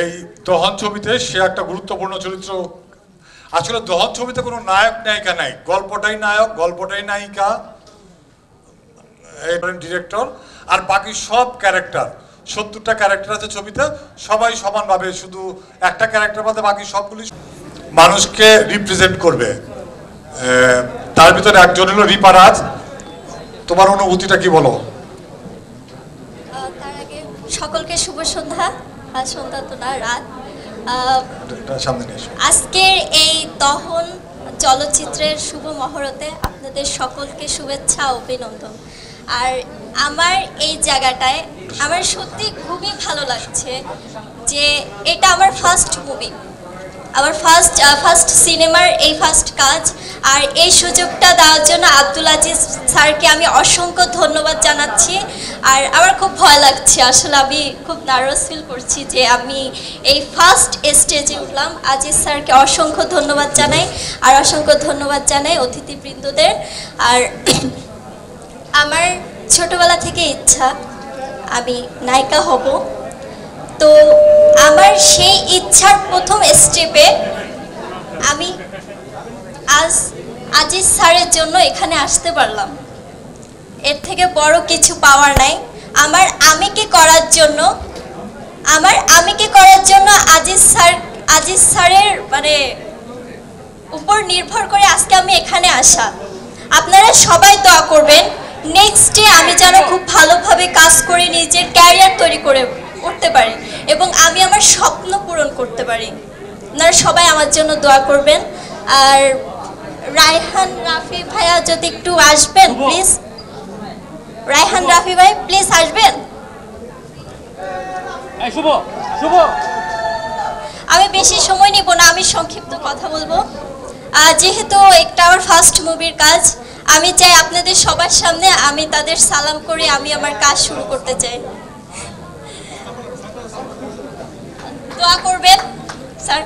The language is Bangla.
এই দহন ছবিতে সে একটা গুরুত্বপূর্ণ চরিত্র, আসলে দহন ছবিতে কোনো নায়ক নায়িকা নাই, গল্পটাই নায়ক, গল্পটাই নায়িকা ডিরেক্টর আর বাকি সব ক্যারেক্টার সত্তরটা ক্যারেক্টার আছে ছবিতে, সবাই সমানভাবে, শুধু একটা ক্যারেক্টার বাদে বাকি সবগুলি মানুষকে রিপ্রেজেন্ট করবে। তার ভিতরে একজন হলো রিপারাজ তোমার অনুভূতিটা কি বলো? সকলকে শুভ সন্ধ্যা। আর সন্ধ্যা তো না রাত। আজকের এই তহন চলচ্চিত্রের শুভ মহরতে আপনাদের সকলকে শুভেচ্ছা অভিনন্দন। আর আমার এই জায়গাটায় আমার সত্যি খুবই ভালো লাগছে যে এটা আমার ফার্স্ট মুভি আমার ফার্স্ট ফার্স্ট সিনেমার এই ফার্স্ট কাজ। আর এই সুযোগটা দেওয়ার জন্য আব্দুল আজিজ স্যারকে আমি অসংখ্য ধন্যবাদ জানাচ্ছি। আর আমার খুব ভয় লাগছে, আসলে আমি খুব নার্ভাস ফিল করছি যে আমি এই ফার্স্ট স্টেজে উঠলাম। আজিজ স্যারকে অসংখ্য ধন্যবাদ জানাই, আর অসংখ্য ধন্যবাদ জানাই অতিথিবৃন্দদের। আর আমার ছোটবেলা থেকে ইচ্ছা, আমি নায়িকা হব। তো আমার সেই ইচ্ছার প্রথম স্টেপে আমি আজ, আজিজ স্যারের জন্য এখানে আসতে পারলাম। এর থেকে বড় কিছু পাওয়ার নাই। আমার আমিকে করার জন্য, আমার আমিকে করার জন্য আজিজ স্যার, আজিজ স্যারের মানে উপর নির্ভর করে আজকে আমি এখানে আসা। আপনারা সবাই দোয়া করবেন নেক্সট ডে আমি যেন খুব ভালোভাবে কাজ করে নিজের ক্যারিয়ার তৈরি করে উঠতে পারি। এবং আমি আমার স্বপ্ন পূরণ করতে পারি। আপনারা সবাই আমার জন্য দোয়া করবেন। আর রায়হান রাফি ভাইয়া যদি একটু আসবেন প্লিজ। রায়হান রাফি ভাই প্লিজ আসবেন। আমি বেশি সময় নিব না আমি সংক্ষিপ্ত কথা বলব। যেহেতু একটা আমার ফার্স্ট মুভির কাজ আমি চাই আপনাদের সবার সামনে আমি তাদের সালাম করে আমি আমার কাজ শুরু করতে চাই। দোয়া করবেন। স্যার